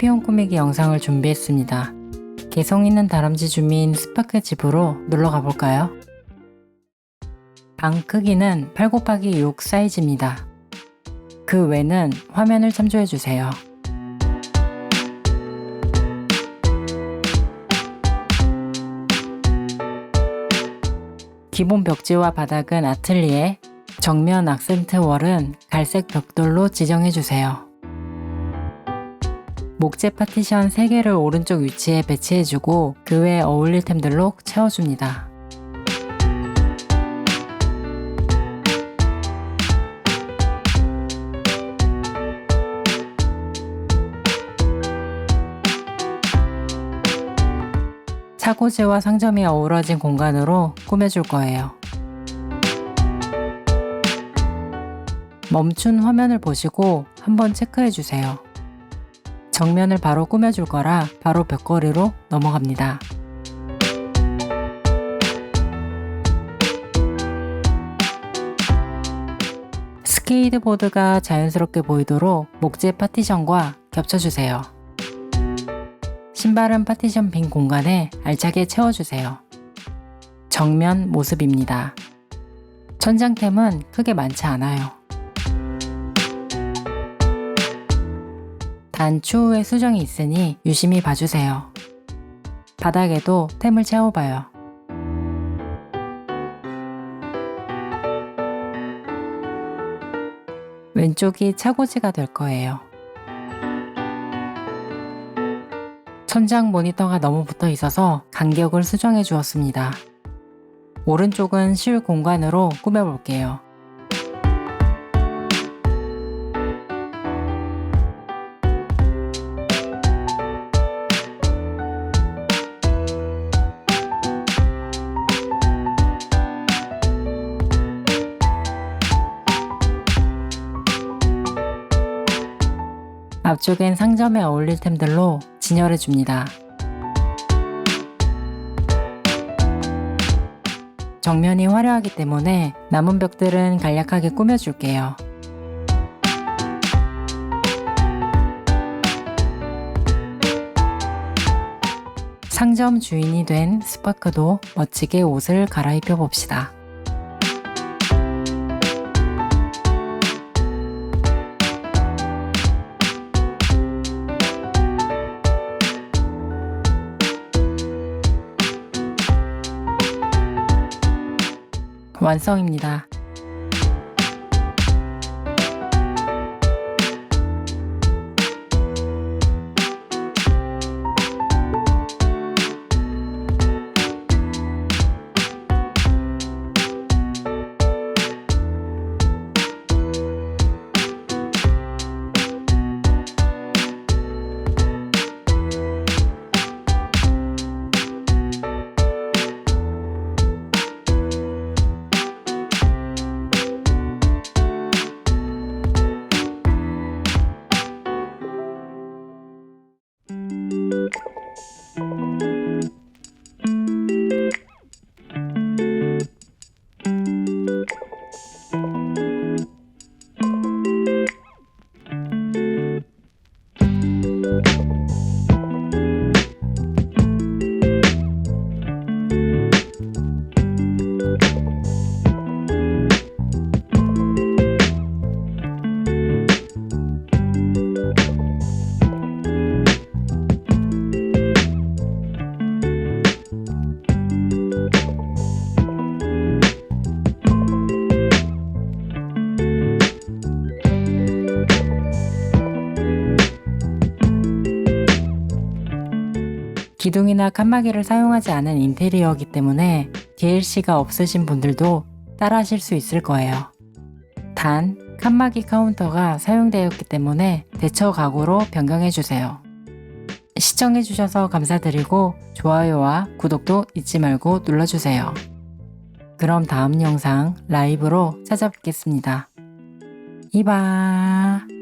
피용 꾸미기 영상을 준비했습니다. 개성 있는 다람쥐 주민 스파크 집으로 놀러 가볼까요? 방 크기는 8 곱하기 6 사이즈입니다. 그 외는 화면을 참조해주세요. 기본 벽지와 바닥은 아틀리에, 정면 악센트 월은 갈색 벽돌로 지정해주세요. 목재 파티션 3개를 오른쪽 위치에 배치해주고 그 외에 어울릴 템들로 채워줍니다. 차고지와 상점이 어우러진 공간으로 꾸며줄 거예요. 멈춘 화면을 보시고 한번 체크해 주세요. 정면을 바로 꾸며줄 거라 바로 벽걸이로 넘어갑니다. 스케이트보드가 자연스럽게 보이도록 목재 파티션과 겹쳐주세요. 신발은 파티션 빈 공간에 알차게 채워주세요. 정면 모습입니다. 천장템은 크게 많지 않아요. 단 추후에 수정이 있으니 유심히 봐주세요. 바닥에도 템을 채워봐요. 왼쪽이 차고지가 될 거예요. 천장 모니터가 너무 붙어 있어서 간격을 수정해 주었습니다. 오른쪽은 쉴 공간으로 꾸며볼게요. 앞쪽엔 상점에 어울릴 템들로 진열해 줍니다. 정면이 화려하기 때문에 남은 벽들은 간략하게 꾸며줄게요. 상점 주인이 된 스파크도 멋지게 옷을 갈아입혀 봅시다. 완성입니다. 기둥이나 칸막이를 사용하지 않은 인테리어이기 때문에 DLC가 없으신 분들도 따라 하실 수 있을 거예요. 단, 칸막이 카운터가 사용되었기 때문에 대처 가구로 변경해 주세요. 시청해 주셔서 감사드리고 좋아요와 구독도 잊지 말고 눌러주세요. 그럼 다음 영상 라이브로 찾아뵙겠습니다. 이봐.